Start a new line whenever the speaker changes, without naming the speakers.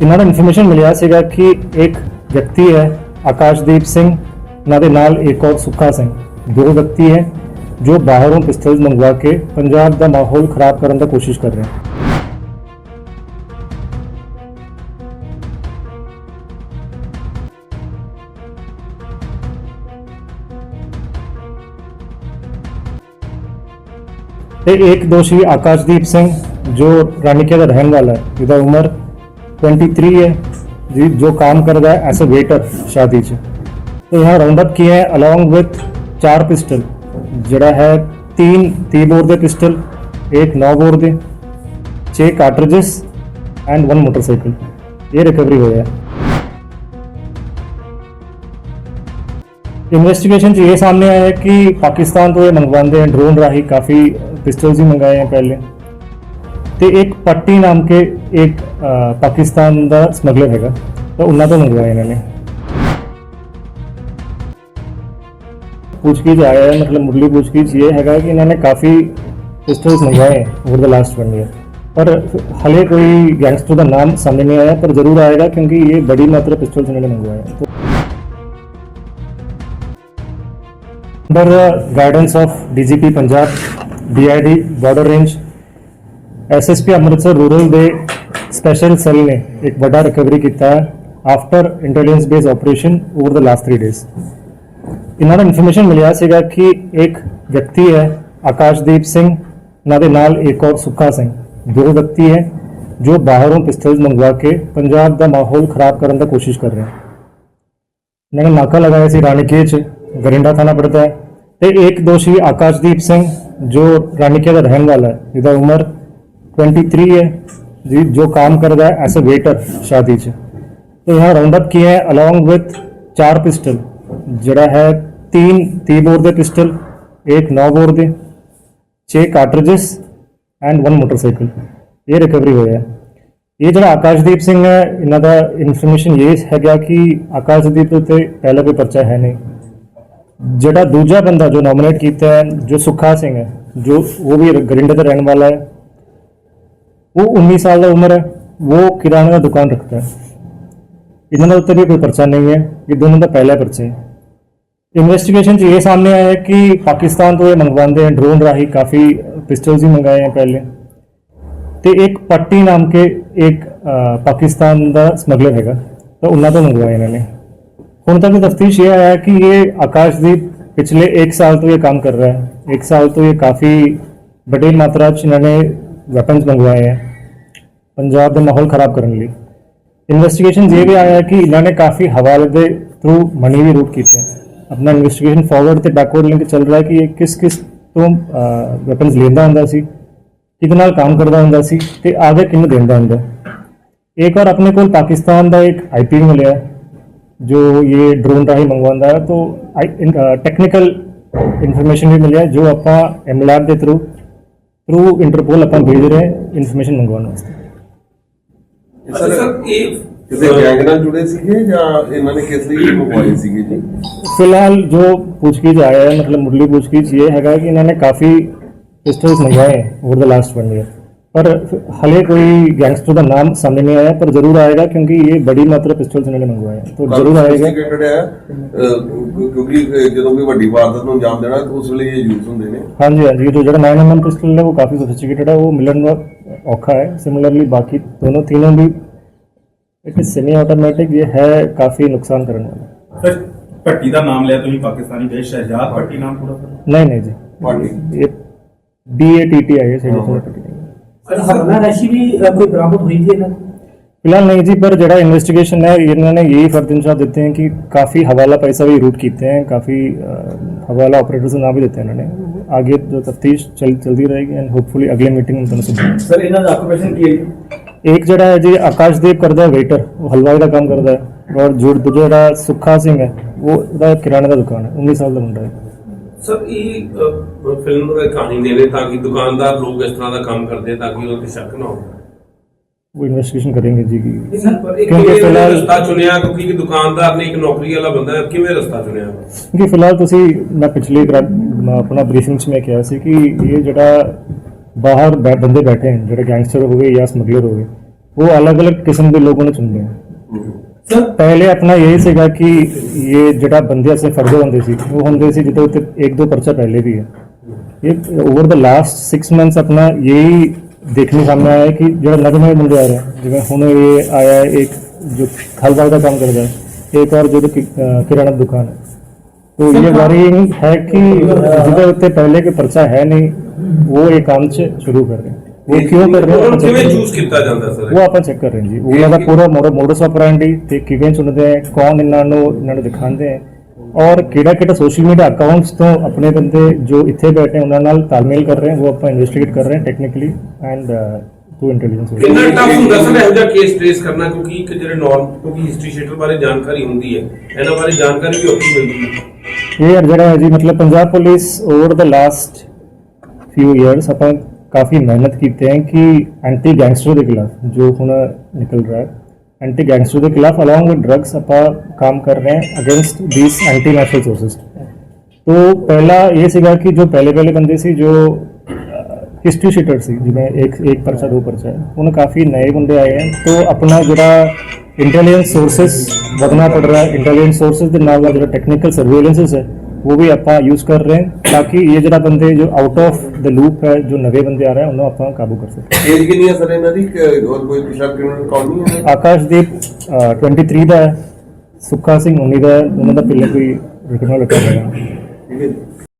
ਇਹਨਾਂ ਨੂੰ ਇਨਫੋਰਮੇਸ਼ਨ ਮਿਲਿਆ ਸੀਗਾ ਕਿ ਇੱਕ ਵਿਅਕਤੀ ਹੈ ਆਕਾਸ਼ਦੀਪ ਸਿੰਘ ਉਹਨਾਂ ਦੇ ਨਾਲ ਇੱਕ ਔਰ ਸੁੱਖਾ ਸਿੰਘ ਦੋ ਵਿਅਕਤੀ ਹੈ ਜੋ ਬਾਹਰੋਂ ਪਿਸਤਲ ਮੰਗਵਾ ਕੇ ਪੰਜਾਬ ਦਾ ਮਾਹੌਲ ਖਰਾਬ ਕਰਨ ਦਾ ਕੋਸ਼ਿਸ਼ ਕਰ ਰਹੇ ਹਨ ਤੇ ਇੱਕ ਦੋਸ਼ੀ ਆਕਾਸ਼ਦੀਪ ਸਿੰਘ ਜੋ ਰਾਨੀਕੇ ਦਾ ਰਹਿਣ ਵਾਲਾ ਹੈ ਜਿਹਦਾ ਉਮਰ 23 है। जी, जो काम कर रहा है एज ए वेटर शादी से। तो यहाँ राउंड अप किए हैं अलोंग विथ चार पिस्टल जड़ा है तीन तीन बोर दे पिस्टल एक नौ बोर दे। छः कार्ट्रेजेस एंड वन मोटरसाइकिल ये रिकवरी हो गया। इन्वेस्टिगेशन ये सामने आया है कि पाकिस्तान तो ये मंगवाते हैं ड्रोन राही काफ़ी पिस्टल्स ही मंगाए हैं पहले। ਤੇ ਇੱਕ ਪੱਟੀ ਨਾਮ ਕੇ ਇੱਕ ਅ, ਪਾਕਿਸਤਾਨ ਦਾ ਸਮਗਲਰ ਹੈਗਾ ਤਾਂ ਉਹਨਾਂ ਤੋਂ ਮੰਗਵਾਏ ਇਹਨਾਂ ਨੇ ਪੁੱਛਗਿੱਛ ਆਇਆ ਹੈ ਮਤਲਬ ਮੁੱਢਲੀ ਪੁੱਛਗਿੱਛ ਇਹ ਹੈਗਾ ਕਿ ਇਹਨਾਂ ਨੇ ਕਾਫੀ ਪਿਸਟਲਸ ਮੰਗਵਾਏ over the last one year ਪਰ ਹਲੇ ਕੋਈ ਗੈਂਗਸਟਰ ਦਾ ਨਾਮ ਸਾਹਮਣੇ ਨਹੀਂ ਆਇਆ ਪਰ ਜ਼ਰੂਰ ਆਏਗਾ ਕਿਉਂਕਿ ਇਹ ਬੜੀ ਮਾਤਰਾ ਪਿਸਟਲਸ ਇਹਨਾਂ ਨੇ ਮੰਗਵਾਏ हैं। Under guidance of DGP Punjab DIG border range SSP Amritsar rural ਦੇ ਸਪੈਸ਼ਲ ਸੈੱਲ ਨੇ ਇੱਕ ਵੱਡਾ ਰਿਕਵਰੀ ਕੀਤਾ ਹੈ after intelligence base operation over the last 3 days ਇਹਨਾਂ ਨੂੰ ਇਨਫੋਰਮੇਸ਼ਨ ਮਿਲਿਆ ਸੀਗਾ ਕਿ ਇੱਕ ਵਿਅਕਤੀ ਹੈ ਆਕਾਸ਼ਦੀਪ ਸਿੰਘ ਉਹਨਾਂ ਦੇ ਨਾਲ ਇੱਕ ਔਰ ਸੁੱਖਾ ਸਿੰਘ ਦੋ ਵਿਅਕਤੀ ਹੈ ਜੋ ਬਾਹਰੋਂ ਪਿਸਤਲ ਮੰਗਵਾ ਕੇ ਪੰਜਾਬ ਦਾ ਮਾਹੌਲ ਖਰਾਬ ਕਰਨ ਦਾ ਕੋਸ਼ਿਸ਼ ਕਰ ਰਹੇ ਹਨ ਇਹਨਾਂ ਨੇ ਨਾਕਾ ਲਗਾਇਆ ਸੀ ਰਾਣੀਕੇ ਚ ਗਰਿੰਡਾ ਥਾਣਾ ਪੜਦਾ ਹੈ ਤੇ ਇੱਕ ਦੋਸ਼ੀ ਆਕਾਸ਼ਦੀਪ ਸਿੰਘ ਜੋ ਰਾਣੀਕੇ ਦਾ ਰਹਿਣ ਵਾਲਾ ਹੈ ਜਿਹਦਾ ਉਮਰ 23 है। जो काम कर रहा है एज ए वेटर शादी से। तो यहाँ राउंड अप किए हैं अलॉन्ग विथ चार पिस्टल जरा है तीन ती बोर दे पिस्टल एक नौ बोर दे छः कार्ट्रिजेस एंड वन मोटरसाइकिल ये रिकवरी हुआ है। ये जरा आकाशदीप सिंह है इन्हों इन्फॉर्मेशन ये है गया कि आकाशदीप उत्ते पहला कोई परचा है नहीं। जरा दूजा बंदा जो नॉमिनेट किया है, जो सुखा सिंह है, जो वो भी गरिंडे का रहने वाला है वो 19 साल का उम्र है वो किराने का दुकान रखता है इन्होंने उत्तर भी कोई पर्चा नहीं है ये दोनों का पहला पर्चा है इन्वेस्टिगेशन ਚ ਇਹ ਸਾਹਮਣੇ ਆਇਆ ਹੈ ਕਿ ਪਾਕਿਸਤਾਨ ਤੋਂ ਇਹ ਮੰਗਵਾਉਂਦੇ ਹਨ ਡਰੋਨ ਰਾਹੀਂ ਕਾਫੀ ਪਿਸਟਲਸ ਵੀ ਮੰਗਾਏ हैं पहले ਤੇ ਇੱਕ ਪੱਟੀ ਨਾਮ ਕੇ ਇੱਕ ਅ, ਪਾਕਿਸਤਾਨ ਦਾ ਸਮਗਲਰ ਹੈਗਾ ਤਾਂ ਉਹਨਾਂ ਤੋਂ ਮੰਗਵਾਏ ਇਹਨਾਂ ਨੇ ਹੁਣ ਤੱਕ ਤਫਤੀਸ਼ ਇਹ ਆਇਆ ਹੈ ਕਿ ਇਹ ਆਕਾਸ਼ਦੀਪ ਪਿਛਲੇ 1 ਸਾਲ ਤੋਂ ਇਹ ਕੰਮ ਕਰ रहा है 1 ਸਾਲ ਤੋਂ ਇਹ ਕਾਫੀ ਵੱਡੀ ਮਾਤਰਾ 'ਚ ਇਹਨਾਂ ਨੇ ਵੈਪਨਸ ਮੰਗਵਾਏ ਹੈ ਪੰਜਾਬ ਦਾ ਮਾਹੌਲ ਖਰਾਬ ਕਰਨ ਲਈ। ਇਨਵੈਸਟੀਗੇਸ਼ਨ ਇਹ ਵੀ ਆਇਆ ਕਿ ਇਹਨਾਂ ਨੇ ਕਾਫੀ ਹਵਾਲੇ ਦੇ ਥਰੂ ਮਨੀ ਵੀ ਰੂਟ ਕੀਤੇ ਹੈ ਆਪਣਾ ਇਨਵੈਸਟੀਗੇਸ਼ਨ ਫਾਰਵਰਡ ਤੇ ਬੈਕਵਰਡ ਲਿੰਕ ਚੱਲ ਰਿਹਾ ਕਿ ਇਹ ਕਿਸ ਕਿਸ ਤੋਂ ਵੈਪਨਸ ਲੈਂਦਾ ਹੁੰਦਾ ਸੀ, ਕਿਹਦੇ ਨਾਲ ਕੰਮ ਕਰਦਾ ਹੁੰਦਾ ਸੀ ਤੇ ਆਗੇ ਕਿਹਨੂੰ ਦਿੰਦਾ ਹੁੰਦਾ। ਇੱਕ ਵਾਰ ਆਪਣੇ ਕੋਲ ਪਾਕਿਸਤਾਨ ਦਾ ਇੱਕ ਆਈਪੀ ਮਿਲਿਆ, ਜੋ ਇਹ ਡਰੋਨ ਰਾਹੀਂ ਮੰਗਵਾਉਂਦਾ ਹੈ, ਤਾਂ ਟੈਕਨੀਕਲ ਇਨਫੋਰਮੇਸ਼ਨ ਵੀ ਮਿਲਿਆ, ਜੋ ਆਪਾਂ ਐਮਲੈਬ ਦੇ ਥਰੂ ਥਰੂ ਇੰਟਰਪੋਲ ਆਪਾਂ ਭੇਜ ਰਹੇ ਇਨਫੋਰਮੇਸ਼ਨ ਮੰਗਵਾਉਣ ਵਾਸਤੇ।
ਸਰ ਇਹ
ਕਿਸੇ ਗੈਂਗ ਨਾਲ ਜੁੜੇ ਸੀਗੇ ਜਾਂ ਇਹਨਾਂ ਨੇ ਕਿਸ ਲਈ ਮੰਗਵਾਏ ਸੀਗੇ ਜੀ?
ਫਿਲਹਾਲ ਜੋ ਪੁੱਛਗਿੱਛ ਆਇਆ ਹੈ ਮਤਲਬ ਮੁੱਢਲੀ ਪੁੱਛਗਿੱਛ ਇਹ ਹੈਗਾ ਕਿ ਇਹਨਾਂ ਨੇ ਕਾਫੀ ਪਿਸਟਲਸ ਮੰਗਵਾਏ over the last one year ਪਰ ਹਲੇ ਕੋਈ ਗੈਂਗਸਟਰ ਦਾ ਨਾਮ ਸਾਹਮਣੇ ਨਹੀਂ ਆਇਆ ਪਰ ਜ਼ਰੂਰ ਆਏਗਾ ਕਿਉਂਕਿ ਇਹ ਬੜੀ ਮਾਤਰਾ ਪਿਸਟਲਸ ਇਹਨਾਂ ਨੇ ਮੰਗਵਾਏ ਹੈ ਤਾਂ ਜ਼ਰੂਰ ਆਏਗਾ
Sophisticated ਹੈ ਅਹ, ਕਿਉਂਕਿ ਅਹ, ਜਦੋਂ ਕੋਈ ਵੱਡੀ ਵਾਰਦਾਤ ਨੂੰ ਅੰਜਾਮ ਦੇਣਾ ਤਾਂ ਉਸ ਵੇਲੇ ਇਹ ਯੂਜ਼ ਹੁੰਦੇ ਨੇ
ਹਾਂਜੀ ਹਾਂਜੀ ਇਹ ਜੋ ਜਿਹੜਾ 9mm ਪਿਸਟਲ ਹੈ ਉਹ ਕਾਫੀ ਸੋਫਿਸਟੀਕੇਟਡ ਹੈ ਉਹ ਮਿਲਣ ਦਾ ਔਖਾ ਹੈ ਸਿਮਿਲਰਲੀ ਬਾਕੀ ਦੋਨੋਂ तीनों भी इट इज सेमी ऑटोमेटिक ये है काफी नुकसान करने वाला
ਸਰ ਭੱਟੀ ਦਾ ਨਾਮ ਲਿਆ ਤੁਸੀਂ ਪਾਕਿਸਤਾਨੀ ਦੇਸ਼ ਸ਼ਹਿਜਾਦ ਭੱਟੀ ਨਾਮ ਪੂਰਾ ਸਰ
नहीं नहीं जी
ਪਾਰਟੀ
ये B A T T I है सही है
ਸਰ ਹਰਨਾ ਰਾਸ਼ੀ ਵੀ ਅ, ਕੋਈ ਬਰਾਮਦ ਹੋਈ ਜੀ ਇਹਨਾਂ ਨੂੰ
फिलहाल नहीं जी पर जरा इन्वेस्टिगेशन है इन्होंने यही फर्द इंशाह देते हैं कि काफ़ी हवाला पैसा भी रूट किए हैं काफ़ी हवाला ऑपरेटर्स नाम भी देते हैं इन्होंने आगे जो तफ्तीश चल चलती रहेगी एंड होपफुली अगले मीटिंग में तुम सुन
ਸਰ ਇਹਨਾਂ ਦਾ ਆਕੂਪੇਸ਼ਨ ਕੀ ਹੈ ਜੀ
एक जरा है जी आकाशदेव करता है वेटर वो हलवाई का काम करता है और जो दूजा जरा सुखा सिंह है वो ਉਹਦਾ किराने का दुकान है उन्नीस साल का मुंडा है
ਸਰ ਇਹ ਅਹ, ਫਿਲਮ ਦੀ ਕਹਾਣੀ ਦੇ ਨੇ ਤਾਂ ਕਿ ਦੁਕਾਨਦਾਰ ਲੋਕ ਇਸ ਤਰ੍ਹਾਂ ਦਾ ਕੰਮ ਕਰਦੇ ਤਾਂ ਕਿ ਉਹਨਾਂ ਤੇ ਸ਼ੱਕ ਨਾ ਹੋਵੇ
वो इन्वेस्टिगेशन करेंगे जी की
ਸਰ ਪਰ ਇੱਕ
ਕਿਉਂਕਿ
ਕਿਵੇਂ
ਫਿਲਹਾਲ
ਰਸਤਾ ਚੁਣਿਆ ਕਿਉਂਕਿ ਇੱਕ ਦੁਕਾਨਦਾਰ ਨੇ ਇੱਕ ਨੌਕਰੀ ਵਾਲਾ ਬੰਦਾ ਹੈ, ਕਿਵੇਂ ਰਸਤਾ ਚੁਣਿਆ
ਕਿ ਫਿਲਹਾਲ ਤੁਸੀਂ ਮੈਂ ਪਿਛਲੀ ਗਰਾ- ਮੈਂ ਆਪਣਾ ਬਰੀਫਿੰਗ 'ਚ ਮੈਂ ਕਿਹਾ ਸੀ ਕਿ ਇਹ ਜਿਹੜਾ ਬਾਹਰ ਬੈ- ਬੰਦੇ ਬੈਠੇ ਹਨ ਜਿਹੜੇ ਗੈਂਗਸਟਰ ਹੋ ਗਏ ਜਾਂ ਸਮਗਲਰ ਹੋ ਗਏ ਉਹ ਅਲੱਗ-ਅਲੱਗ ਕਿਸਮ ਦੇ ਲੋਕਾਂ ਨੂੰ ਚੁਣਦੇ ਆ
ਸਰ
ਪਹਿਲੇ ਆਪਣਾ ਇਹ ਸੀਗਾ ਕਿ ਇਹ ਜਿਹੜਾ ਬੰਦੇ ਅਸੀਂ ਫੜਦੇ ਹੁੰਦੇ ਸੀ ਉਹ ਹੁੰਦੇ ਸੀ ਜਿਹਦੇ ਉੱਤੇ ਇੱਕ ਦੋ ਪਰਚਾ ਪਹਿਲੇ ਵੀ ਹੈ ਇਹ ਓਵਰ ਦਾ ਲਾਸਟ 6 ਮੰਥਸ ਆਪਣਾ ਯਹੀ ਦੇਖਣੇ ਸਾਹਮਣੇ ਆਇਆ ਹੈ ਕਿ ਜਿਹੜਾ ਨਵੇਂ ਨਵੇਂ ਬੰਦੇ ਆ ਰਹੇ ਹਨ, ਜਿਵੇਂ ਹੁਣ ਇਹ ਆਇਆ ਹੈ ਇੱਕ ਜੋ ਖਲਵਾਲ ਦਾ ਕੰਮ ਕਰਦਾ ਹੈ ਇੱਕ ਔਰ ਜੋ ਕਿ- ਅਹ ਕਿਰਾਣਾ ਦੁਕਾਨ ਹੈ तो ये वरीइंग है कि ਜਿਹਦੇ ਉੱਤੇ ਪਹਿਲੇ ਕੋਈ ਪਰਚਾ ਹੈ ਨਹੀਂ ਉਹ ਇਹ ਕੰਮ ਚ ਸ਼ੁਰੂ ਕਰ ਰਹੇ ਹਨ। ਉਹ ਕਿਉਂ ਕਰ ਰਹੇ
ਉਹਨਾਂ ਨੂੰ ਕਿਵੇਂ ਚੂਜ਼ ਕੀਤਾ ਜਾਂਦਾ ਸਰ
ਉਹ ਆਪਾਂ ਚੈੱਕ ਕਰ ਰਹੇ ਹਾਂ ਜੀ। ਉਹਨਾਂ ਦਾ ਪੂਰਾ ਮੋਡਸ ਆਪਰੈਂਡੀ ਤੇ ਕਿਵੇਂ ਚੁਣਦੇ ਆ ਕੌਣ ਇਹਨਾਂ ਨੂੰ ਇਹਨਾਂ ਨੂੰ ਦਿਖਾਉਂਦੇ ਆ। ਔਰ ਕਿਹੜਾ ਕਿਹੜਾ ਸੋਸ਼ਲ ਮੀਡੀਆ ਅਕਾਊਂਟਸ ਤੋਂ ਆਪਣੇ ਬੰਦੇ ਜੋ ਇੱਥੇ ਬੈਠੇ ਉਹਨਾਂ ਨਾਲ ਤਾਲਮੇਲ ਕਰ ਰਹੇ ਹਨ ਉਹ ਆਪਾਂ ਇਨਵੈਸਟੀਗੇਟ ਕਰ ਰਹੇ ਹਾਂ ਟੈਕਨੀਕਲੀ ਐਂਡ ਟੂ ਇੰਟੈਲੀਜੈਂਸ
ਕਿੰਨਾ ਟਫ ਹੁੰਦਾ ਸਰ ਇਹੋ ਜਿਹਾ ਕੇਸ ਟ੍ਰੇਸ ਕਰਨਾ? ਕਿਉਂਕਿ ਇੱਕ ਜਿਹੜੇ ਨਾਰਮ ਕਿਉਂਕਿ ਹਿਸਟਰੀ ਸ਼ੀਟਰ ਬਾਰੇ ਜਾਣਕਾਰੀ ਹੁੰਦੀ ਹੈ। ਇਹਨਾਂ ਬਾਰੇ ਜਾਣਕਾਰੀ ਵੀ ਔਖੀ ਮਿਲਦੀ ਹੈ।
ਇਹ ਜਿਹੜਾ ਹੈ ਜੀ ਮਤਲਬ Punjab police over the last few years ਆਪਾਂ काफ़ी मेहनत किए हैं कि एंटी गैंगस्टर के खिलाफ जो हूँ निकल रहा है। एंटी गैंगस्टर के खिलाफ अलॉन्ग विद ड्रग्स अपा काम कर रहे हैं against this anti national sources तो पहला ये सिगा कि जो पहले पहले बंदे से जो हिस्ट्री शीटर से जिन्हें एक एक परचा, दो परचा है उन्हें काफ़ी नए बंदे आए हैं। तो अपना जोड़ा इंटेलिजेंस सोर्सेस बदना पड़ रहा है। इंटेलिजेंस सोर्सेज के नाम जो टेक्निकल सर्वेलेंसेज है। वो भी ਆਪਾਂ ਯੂਜ਼ ਕਰ ਰਹੇ ਹਾਂ ਤਾਂ ਕਿ ਇਹ ਜਿਹੜਾ ਬੰਦੇ ਜੋ ਆਊਟ ਆਫ ਦ ਲੂਪ ਹੈ ਜੋ ਨਵੇਂ ਬੰਦੇ ਆ ਰਹੇ ਹਨ ਉਹਨਾਂ ਆਪਾਂ ਕਾਬੂ ਕਰ ਸਕੀਏ।
ਏਜ ਕਿੰਨੀ ਹੈ ਸਰ ਇਹਨਾਂ ਦੀ? ਹੋਰ ਕੋਈ ਪਿਸ਼ਾਬ ਕ੍ਰਿਮੀਨਲ ਕੌਣ ਨਹੀਂ ਹੈ?
ਆਕਾਸ਼ਦੀਪ 23 ਦਾ ਹੈ ਸੁੱਖਾ ਸਿੰਘ 19 ਦਾ ਉਹਨਾਂ ਦਾ ਪਹਿਲੇ ਕੋਈ ਰਿਕਮੈਂਡ ਲੱਗਾ ਹੈਗਾ
ਠੀਕ ਹੈ